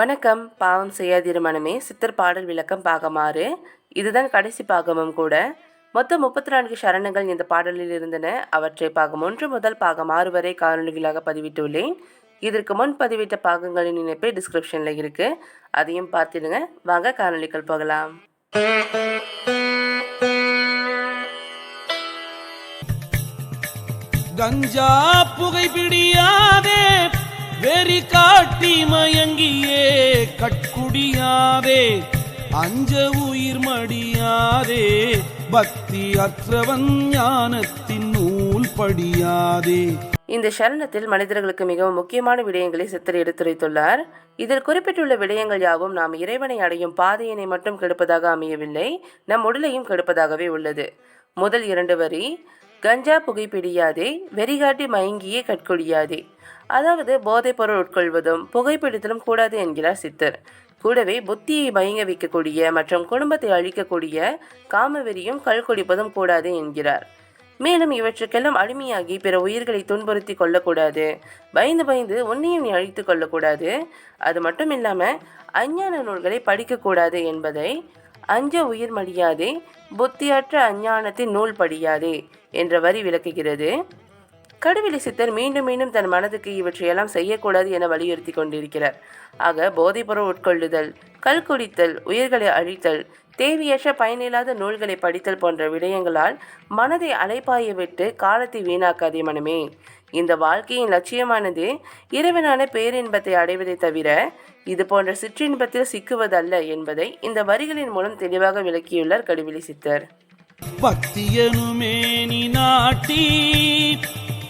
வணக்கம். பாவம் செய்யாதிரு மனமே. சித்தர் பாடல் விளக்கம் பாகமாறு. இதுதான் கடைசி பாகமும் கூட. மொத்தம் முப்பத்தி நான்கு சரணங்கள் இந்த பாடலில் இருந்தன. அவற்றை பாகம் ஒன்று முதல் பாகம் ஆறு வரை காணொலிகளாக பதிவிட்டுள்ளேன். இதற்கு முன் பதிவிட்ட பாகங்களின் இணைப்பு டிஸ்கிரிப்ஷனில் இருக்கு. அதையும் பார்த்துடுங்க. வாங்க காணொலிகள் போகலாம். கஞ்சா புகைப்பிடியாதே வெறி காட்டி மயங்கியே கட்குடியாதே அஞ்ச உயிர் மடியாதே பக்தி அற்றவன் ஞானத்தின் நூல் படியாதே. இந்த சரணத்தில் மனிதர்களுக்கு மிகவும் முக்கியமான விடயங்களை சித்தர் எடுத்துரைத்துள்ளார். இதில் குறிப்பிட்டுள்ள விடயங்கள் யாவும் நாம் இறைவனை அடையும் பாதையினை மட்டும் கெடுப்பதாக அமையவில்லை நம் உடலையும் கெடுப்பதாகவே உள்ளது. முதல் இரண்டு வரி கஞ்சா புகைப்பிடியாதே வெறிகாட்டி மயங்கியே கற்கொடியாதே அதாவது போதைப் பொருள் உட்கொள்வதும் புகைப்பிடித்தலும் கூடாது என்கிறார் சித்தர். கூடவே புத்தியை மயங்க வைக்கக்கூடிய மற்றும் குடும்பத்தை அழிக்கக்கூடிய காமவெறியும் கல் குடிப்பதும் கூடாது என்கிறார். மேலும் இவற்றுக்கெல்லாம் அடிமையாகி பிற உயிர்களை துன்புறுத்தி கொள்ளக்கூடாது பயந்து பயந்து உன்னையும் நீ அழித்து கொள்ளக்கூடாது. அது மட்டும் இல்லாமல் அஞ்ஞான நூல்களை படிக்கக்கூடாது என்பதை அஞ்ச உயிர் மடியாதே புத்தியற்ற அஞ்ஞானத்தின் நூல் படியாதே. என்ற வரி விளக்குகிறது. கடுவிலி சித்தர் மீண்டும் மீண்டும் தன் மனதுக்கு இவற்றையெல்லாம் செய்யக்கூடாது என வலியுறுத்தி கொண்டிருக்கிறார். ஆக போதைப்பொருள் உட்கொள்ளுதல் கல் குடித்தல் உயிர்களை அழித்தல் தேவையற்ற பயனில்லாத நூல்களை படித்தல் போன்ற விடயங்களால் மனதை அலைப்பாய விட்டு காலத்தை வீணாக்காதே மனமே. இந்த வாழ்க்கையின் லட்சியமானது இறைவனான பேரின்பத்தை அடைவதை தவிர இது போன்ற சிற்றின்பத்தில் சிக்குவதல்ல என்பதை இந்த வரிகளின் மூலம் தெளிவாக விளக்கியுள்ளார் கடுவிலி சித்தர். பக்தியனுமேனி நீ நாட்டி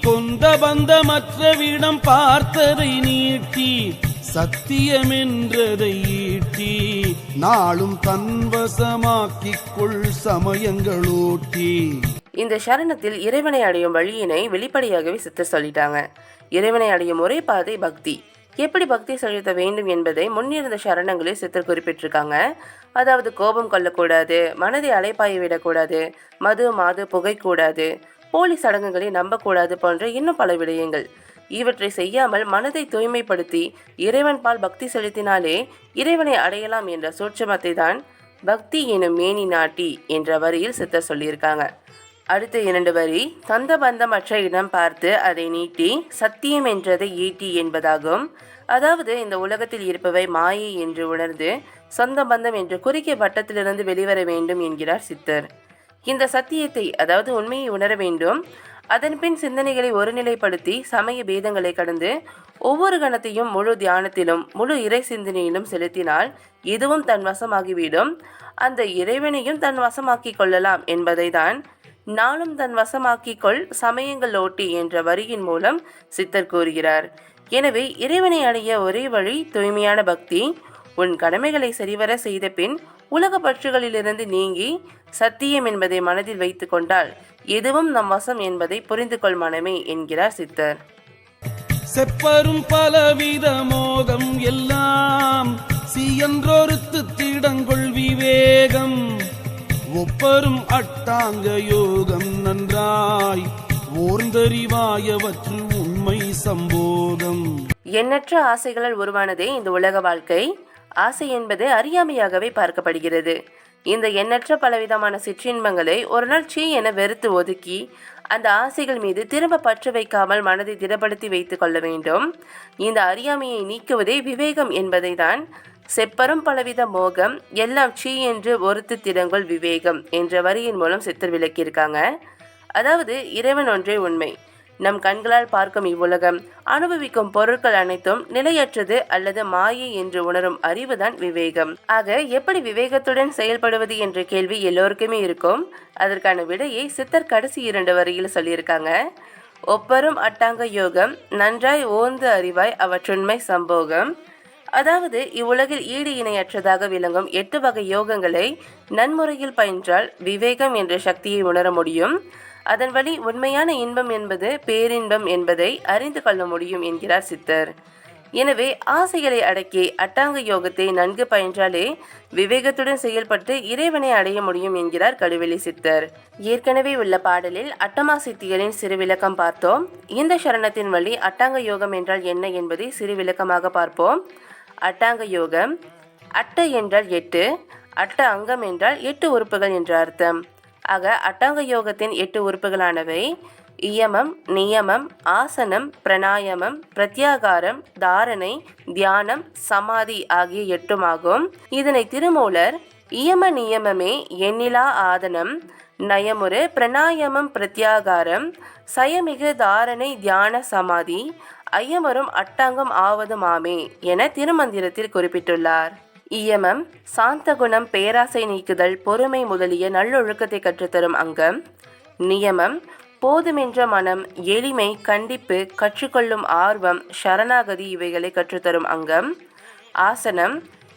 கொந்த பந்தமற்ற விடம் பார்த்ததை நீட்டி சத்தியமென்றதை ஈட்டி நாளும் தன்வசமாக்கிக் கொள் சமயங்களோட்டி. இந்த சரணத்தில் இறைவனை அடையும் வழியினை வெளிப்படையாகவே சித்தர் சொல்லிட்டாங்க. இறைவனை அடையும் ஒரே பாதை பக்தி. எப்படி பக்தி செலுத்த வேண்டும் என்பதை முன்னிருந்த சரணங்களில் சித்தர் குறிப்பிட்டிருக்காங்க. அதாவது கோபம் கொள்ளக்கூடாது மனதை அலைப்பாய விடக்கூடாது மது மாது புகைக்கூடாது போலி சடங்குகளை நம்பக்கூடாது போன்ற இன்னும் பல விடயங்கள். இவற்றை செய்யாமல் மனதை தூய்மைப்படுத்தி இறைவன் பால் பக்தி செலுத்தினாலே இறைவனை அடையலாம் என்ற சூட்சமத்தை தான் பக்தி எனும் மேனி நாட்டி என்ற வரியில் சித்தர் சொல்லியிருக்காங்க. அடுத்த இரண்டு வரி தந்த பந்தமற்ற இடம் பார்த்து அதை நீட்டி சத்தியம் என்றதை ஈட்டி என்பதாகும். அதாவது இந்த உலகத்தில் இருப்பவை மாயை என்று உணர்ந்து சொந்த பந்தம் என்ற குறுகிய வட்டத்திலிருந்து வெளிவர வேண்டும் என்கிறார் சித்தர். இந்த சத்தியத்தை அதாவது உண்மையை உணர வேண்டும். அதன்பின் சிந்தனைகளை ஒருநிலைப்படுத்தி சமய பேதங்களை கடந்து ஒவ்வொரு கணத்தையும் முழு தியானத்திலும் முழு இறை சிந்தனையிலும் செலுத்தினால் இதுவும் தன் வசமாகிவிடும். அந்த இறைவனையும் தன் வசமாக்கிக் கொள்ளலாம் என்பதை தான் நாளும் தன் வசமாக்கிக் கொள் சமயங்கள் ஓட்டி என்ற வரியின் மூலம் சித்தர் கூறுகிறார். எனவே இறைவனை அடைய ஒரே வழி தூய்மையான பக்தி. உன் கடமைகளை சரிவர செய்த பின் உலக பற்றுகளிலிருந்து நீங்கி சத்தியம் என்பதை மனதில் வைத்து கொண்டால் எதுவும் நம் வசம் என்பதை புரிந்து கொள் மனமே என்கிறார் சித்தர். செப்பரும் பலவித மோகம் எல்லாம் சீயன்றொருத்து திடங்கொள் விவேகம் ஒப்பரும் அட்டாங்க யோகம் நன்றாய் ஓர்ந்தறிவாயவற்று உண்மை சம்போதம். எண்ணற்ற ஆசைகளால் உருவானதே இந்த உலக வாழ்க்கை. ஆசை என்பது அறியாமையாகவே பார்க்கப்படுகிறது. இந்த எண்ணற்ற பலவிதமான சிற்றின்பங்களை ஒரு நாள் சீ என வெறுத்து ஒதுக்கி அந்த ஆசைகள் மீது திரும்ப பற்று வைக்காமல் மனதை திடப்படுத்தி வைத்துக் கொள்ள வேண்டும். இந்த அறியாமையை நீக்குவதே விவேகம் என்பதை தான் செப்பரும் பலவித மோகம் எல்லாம் சீ என்று ஒருத்து திடங்குள் விவேகம் என்ற வரியின் மூலம் சித்தர் விளக்கியிருக்காங்க. அதாவது இறைவன் ஒன்றே உண்மை. நம் கண்களால் பார்க்கும் இவ்வுலகம். அனுபவிக்கும் பொருட்கள் அனைத்தும் நிலையற்றது அல்லது மாயை என்று உணரும் அறிவுதான் விவேகம். ஆக எப்படி விவேகத்துடன் செயல்படுவது என்ற கேள்வி எல்லோருக்குமே இருக்கும். அதற்கான விடையை சித்தர் கடைசி இரண்டு வரியில் சொல்லியிருக்காங்க. ஒப்பரும் அட்டாங்க யோகம் நன்றாய் ஓர்ந்து அறிவாய் அவற்றுண்மை சம்போகம். அதாவது இவ்வுலகில் ஈடு இணையற்றதாக விளங்கும் எட்டு வகை யோகங்களை நன்முறையில் பயின்றால் விவேகம் என்ற சக்தியை உணர முடியும். அதன் வழி உண்மையான இன்பம் என்பது பேரின்பம் என்பதை அறிந்து கொள்ள முடியும் என்கிறார் சித்தர். எனவே ஆசைகளை அடக்கி அட்டாங்க யோகத்தை நன்கு பயின்றாலே விவேகத்துடன் செயல்பட்டு இறைவனை அடைய முடியும் என்கிறார் கடுவெளி சித்தர். ஏற்கனவே உள்ள பாடலில் அட்டமா சித்திகளின் சிறு விளக்கம் பார்த்தோம். இந்த சரணத்தின் வழி அட்டாங்க யோகம் என்றால் என்ன என்பதை சிறு விளக்கமாக பார்ப்போம். அட்டாங்க யோகம் அட்ட என்றால் எட்டு அட்ட அங்கம் என்றால் எட்டு உறுப்புகள் என்ற அர்த்தம். ஆக அட்டாங்க யோகத்தின் எட்டு உறுப்புகளானவை இயமம் நியமம் ஆசனம் பிரணாயமம் பிரத்யாகாரம் தாரணை தியானம் சமாதி ஆகிய எட்டுமாகும் இதனை திருமூலர் இயம நியமமே எண்ணிலா ஆதனம் நயமுறு பிரணாயமம் பிரத்யாகாரம் சயமிகு தாரணை தியான சமாதி ஐயமரும் அட்டாங்கம் ஆவதுமாமே என திருமந்திரத்தில் குறிப்பிட்டுள்ளார். இயமம் சாந்த குணம் பேராசை நீக்குதல் பொறுமை முதலிய நல்லொழுக்கத்தை கற்றுத்தரும் அங்கம். நியமம் போதுமென்ற மனம் எளிமை கண்டிப்பு கற்றுக்கொள்ளும் ஆர்வம் சரணாகதி இவைகளை கற்றுத்தரும் அங்கம். ஆசனம்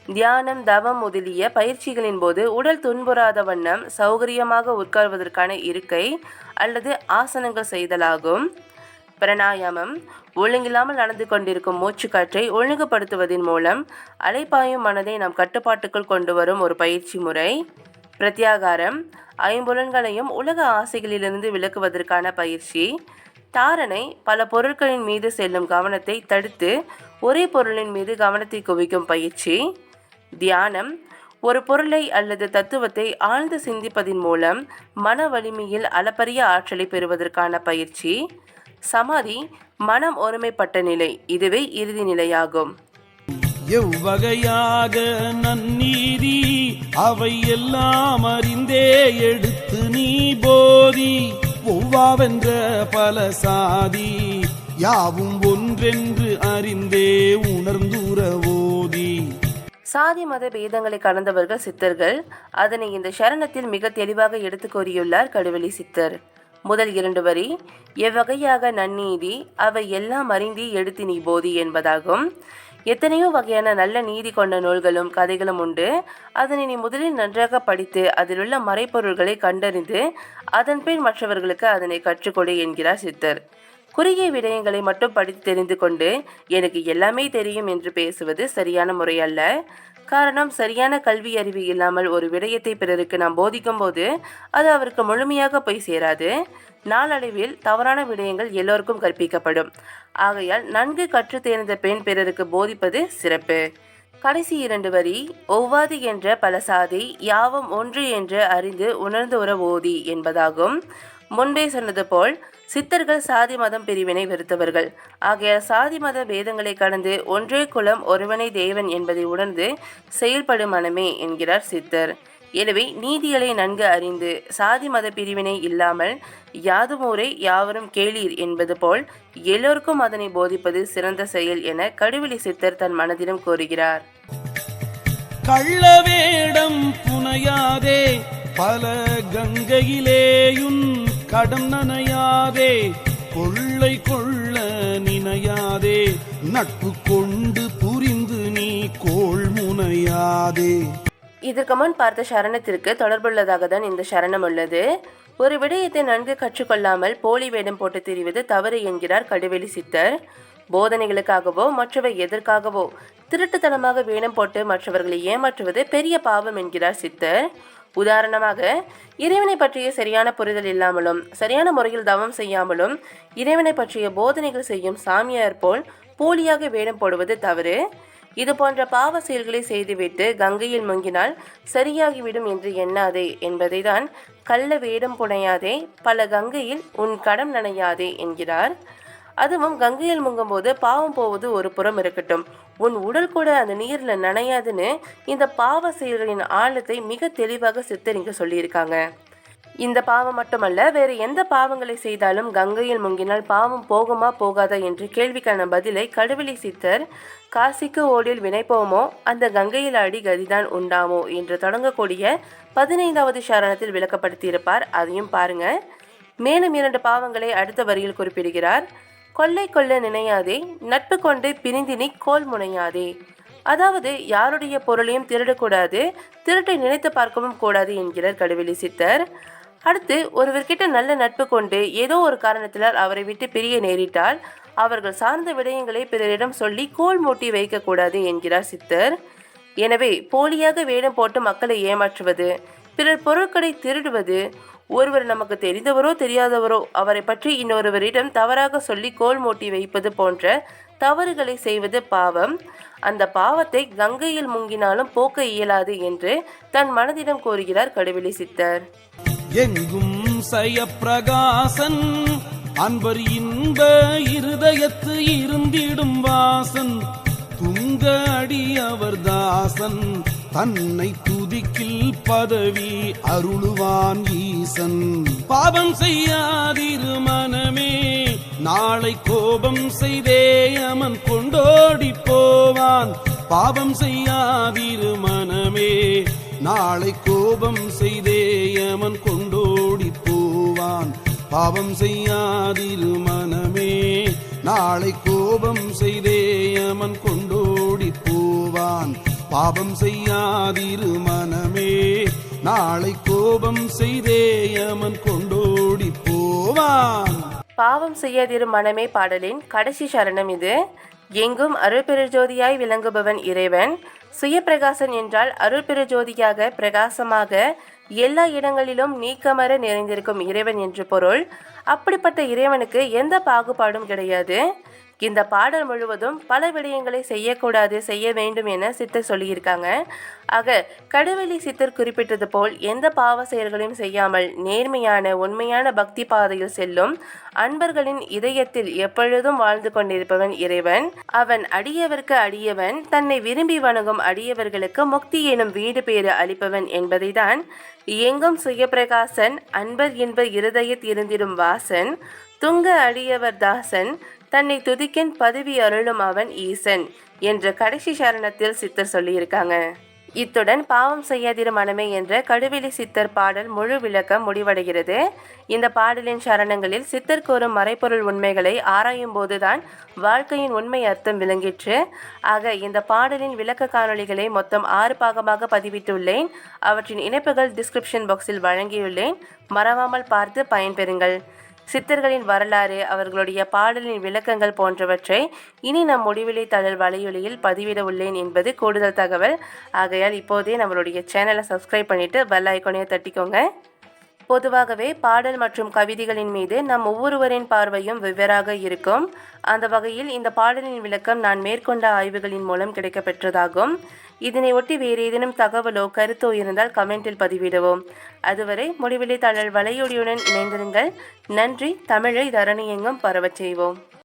தியானம் தவம் முதலிய பயிற்சிகளின் போது உடல் துன்புறாத வண்ணம் சௌகரியமாக உட்கார்வதற்கான இருக்கை அல்லது ஆசனங்கள் செய்தலாகும். பிரணாயாமம் ஒழுங்கில்லாமல் நடந்து கொண்டிருக்கும் மூச்சுக்காற்றை ஒழுங்குபடுத்துவதன் மூலம் அலைப்பாயும் மனதை நம் கட்டுப்பாட்டுக்குள் கொண்டு வரும் ஒரு பயிற்சி முறை. பிரத்யாகாரம் ஐம்புலன்களையும் உலக ஆசைகளிலிருந்து விலக்குவதற்கான பயிற்சி. தாரணை பல பொருட்களின் மீது செல்லும் கவனத்தை தடுத்து ஒரே பொருளின் மீது கவனத்தை குவிக்கும் பயிற்சி. தியானம் ஒரு பொருளை அல்லது தத்துவத்தை ஆழ்ந்து சிந்திப்பதின் மூலம் மன வலிமையில் அளப்பரிய ஆற்றலை பெறுவதற்கான பயிற்சி. சமாதி மனம் ஒருமைப்பட்ட நிலை. இதுவே இறுதி நிலையாகும். எவ்வகையாக நன்னீதி அவை எல்லாம் அறிந்தே எடுத்து நீ போதி. ஒவ்வாவென்ற பல சாதி யாவும் ஒன்றென்று அறிந்தே உணர்ந்துற ஓதி. சாதி மத பேதங்களை கடந்தவர்கள் சித்தர்கள். அதனை இந்த சரணத்தில் மிக தெளிவாக எடுத்து கூறியுள்ளார் கடுவெளி சித்தர். முதல் இரண்டு வரி எவ்வகையாக நன்னீதி அவை எல்லாம் அறிந்தி எடுத்து நீ போதி என்பதாகும். எத்தனையோ வகையான நல்ல நீதி கொண்ட நூல்களும் கதைகளும் உண்டு. அதனை நீ முதலில் நன்றாக படித்து அதிலுள்ள மறைப்பொருள்களை கண்டறிந்து அதன் பின் மற்றவர்களுக்கு அதனை கற்றுக்கொடு என்கிறார் சித்தர். குறுகிய விடயங்களை மட்டும் படித்து தெரிந்து கொண்டு எனக்கு எல்லாமே தெரியும் என்று பேசுவது சரியான முறை அல்ல. காரணம் சரியான கல்வி அறிவு இல்லாமல் ஒரு விடயத்தை பிறருக்கு நாம் போதிக்கும் போது அது அவருக்கு முழுமையாக போய் சேராது. நாளடைவில் தவறான விடயங்கள் எல்லோருக்கும் கற்பிக்கப்படும். ஆகையால் நன்கு கற்று தேர்ந்த பெண் பிறருக்கு போதிப்பது சிறப்பு. கடைசி இரண்டு வரி ஒவ்வாது என்ற பல சாதி யாவும் ஒன்று என்று அறிந்து உணர்ந்து உற ஓதி என்பதாகும். முன்பே சொன்னது போல் சித்தர்கள் சாதி மதம் பிரிவினை வெறுத்தவர்கள். ஆகையால் சாதி மத பேதங்களை கடந்து ஒன்றே குலம் ஒருவனை தேவன் என்பதை உணர்ந்து செயல்படும் மனமே என்கிறார் சித்தர். எனவே நீதிகளை நன்கு அறிந்து சாதி மத பிரிவினை இல்லாமல் யாதுமூரை யாவரும் கேளீர் என்பது போல் எல்லோருக்கும் அதனை போதிப்பது சிறந்த செயல் என கடுவிலி சித்தர் தன் மனதிலும் கூறுகிறார். கள்ளவேடம் புனையாதே பல கங்கையிலேயும் கடம் நனையாதே கொள்ளை கொள்ள நினையாதே. நட்பு கொண்டு புரிந்து நீ கோள் முனையாதே. இதற்கு முன் பார்த்த சரணத்திற்கு தொடர்புள்ளதாக தான் இந்த சரணம் உள்ளது. ஒரு விடயத்தை நன்கு கற்றுக்கொள்ளாமல் போலி வேடம் போட்டு திரிவது தவறு என்கிறார் கடுவெளி சித்தர். போதனைகளுக்காகவோ மற்றவை எதற்காகவோ திருட்டுத்தனமாக வேடம் போட்டு மற்றவர்களை ஏமாற்றுவது பெரிய பாவம் என்கிறார் சித்தர். உதாரணமாக இறைவனை பற்றிய சரியான புரிதல் இல்லாமலும் சரியான முறையில் தவம் செய்யாமலும் இறைவனை பற்றிய போதனைகள் செய்யும் சாமியார் போல் போலியாக வேடம் போடுவது தவறு. இது போன்ற பாவ செயல்களை செய்துவிட்டு கங்கையில் முங்கினால் சரியாகிவிடும் என்று எண்ணாதே என்பதை தான் கள்ள வேடம் புனையாதே பல கங்கையில் உன் கடம் நனையாதே என்கிறார். அதுவும் கங்கையில் முங்கும்போது பாவம் போவது ஒரு புறம் இருக்கட்டும். உன் உடல் கூட அந்த நீர்ல நனையாதுன்னு இந்த பாவ செயல்களின் ஆழத்தை மிக தெளிவாக சித்தரிங்க சொல்லியிருக்காங்க. இந்த பாவம் மட்டுமல்ல வேறு எந்த பாவங்களை செய்தாலும் கங்கையில் முங்கினால் பாவம் போகுமா போகாதா என்ற கேள்விக்கான பதிலை கடுவிலி சித்தர் காசிக்கு ஓடில் வினைப்போமோ அந்த கங்கையில் ஆடி கதிதான் உண்டாமோ என்று தொடங்கக்கூடிய பதினைந்தாவது சரணத்தில் விளக்கப்படுத்தியிருப்பார். அதையும் பாருங்க. மேலும் இரண்டு பாவங்களை அடுத்த வரியில் குறிப்பிடுகிறார். கொள்ளை கொள்ள நினையாதே நட்பு கொண்டு பிரிந்தினி கோல் முனையாதே. அதாவது யாருடைய பொருளையும் திருடக்கூடாது திருட்டை நினைத்து பார்க்கவும் கூடாது என்கிறார் கடுவெளி சித்தர். அடுத்து ஒருவர்கிட்ட நல்ல நட்பு கொண்டு ஏதோ ஒரு காரணத்தினால் அவரை விட்டு பிரிய நேரிட்டால் அவர்கள் சார்ந்த விடயங்களை பிறரிடம் சொல்லி கோல் மூட்டி வைக்கக்கூடாது என்கிறார் சித்தர். எனவே போலியாக வேடம் போட்டு மக்களை ஏமாற்றுவது பிறர் பொருட்களை திருடுவது ஒருவர் நமக்கு தெரிந்தவரோ தெரியாதவரோ அவரை பற்றி இன்னொருவரிடம் தவறாக சொல்லி கோல் மூட்டி வைப்பது போன்ற தவறுகளை செய்வது பாவம். அந்த பாவத்தை கங்கையில் முங்கினாலும் போக்க இயலாது என்று தன் மனதிடம் கூறுகிறார் கடுவெளி சித்தர். எங்கும் சயப்பிரகாசன் அன்பர் இன்ப இருதயத்து இருந்திடும் வாசன். துங்க அடியவர் தாசன் தன்னை துதிக்கில் பதவி அருளுவான் ஈசன். பாவம் செய்யாதிரு மனமே நாளை கோபம் செய்தே அமன் கொண்டோடி போவான். பாவம் செய்யாதிரு மனமே நாளை கோபம் செய்தே அமன் கொண்டோடி போவான். பாவம் செய்யாதிரு மனமே நாளை கோபம் செய்தே அமன் கொண்டோடி போவான். பாவம் செய்யாதிரு மனமே. நாளை கோபம் செய்தே யமன் கொண்டோடி போவான். பாவம் செய்யாதிரு மனமே பாடலின் கடைசி சரணம் இது. எங்கும் அருள்பெருஜோதியாய் விளங்குபவன் இறைவன். சுயப்பிரகாசன் என்றால் அருள்பெருஜோதியாக பிரகாசமாக எல்லா இடங்களிலும் நீக்கமர நிறைந்திருக்கும் இறைவன் என்று பொருள். அப்படிப்பட்ட இறைவனுக்கு எந்த பாகுபாடும் கிடையாது. இந்த பாடல் முழுவதும் பல விடயங்களை செய்யக்கூடாது செய்ய வேண்டும் என சித்தர் சொல்லியிருக்காங்க. ஆக கடுவெளி சித்தர் குறிப்பிட்டது போல் எந்த பாவ செயல்களையும் செய்யாமல் நேர்மையான உண்மையான பக்தி பாதையில் செல்லும் அன்பர்களின் இதயத்தில் எப்பொழுதும் வாழ்ந்து கொண்டிருப்பவன் இறைவன். அவன் அடியவர்க்கு அடியவன் தன்னை விரும்பி வணங்கும் அடியவர்களுக்கு முக்தி எனும் வீடு பேறு அளிப்பவன் என்பதைதான் எங்கும் சுயபிரகாசன் அன்பர் இன்பர் இருதயத் இருந்திடும் வாசன் துங்க அடியவர் தாசன் தன்னை துதிக்கின் பதவி அருளும் அவன் ஈசன் என்ற கடைசி சரணத்தில் சித்தர் சொல்லியிருக்காங்க. இத்துடன் பாவம் செய்யாதிரு மனமே என்ற கடுவெளி சித்தர் பாடல் முழு விளக்கம் முடிவடைகிறது. இந்த பாடலின் சரணங்களில் சித்தர் கூறும் மறைப்பொருள் உண்மைகளை ஆராயும் போதுதான் வாழ்க்கையின் உண்மை அர்த்தம் விளங்கிற்று. ஆக இந்த பாடலின் விளக்க காணொளிகளை மொத்தம் ஆறு பாகமாக பதிவிட்டுள்ளேன். அவற்றின் இணைப்புகள் டிஸ்கிரிப்ஷன் பாக்ஸில் வழங்கியுள்ளேன். மறவாமல் பார்த்து பயன்பெறுங்கள். சித்தர்களின் வரலாறு அவர்களுடைய பாடலின் விளக்கங்கள் போன்றவற்றை இனி நம் முடிவிலை தழல் வலையொலியில் பதிவிட உள்ளேன் என்பது கூடுதல் தகவல். ஆகையால் இப்போதே நம்மளுடைய சேனலை சப்ஸ்கிரைப் பண்ணிட்டு பெல் ஐக்கோனையை தட்டிக்கோங்க. பொதுவாகவே பாடல் மற்றும் கவிதைகளின் மீது நம் ஒவ்வொருவரின் பார்வையும் வெவ்வேறாக இருக்கும். அந்த வகையில் இந்த பாடலின் விளக்கம் நான் மேற்கொண்ட ஆய்வுகளின் மூலம் கிடைக்கப்பெற்றதாகும். இதனை ஒட்டி வேறு ஏதேனும் தகவலோ கருத்தோ இருந்தால் கமெண்டில் பதிவிடுவோம். அதுவரை முடிவிலை தழல் வலையொலியுடன் இணைந்திருங்கள். நன்றி. தமிழை தரணியெங்கும் பரவச் செய்வோம்.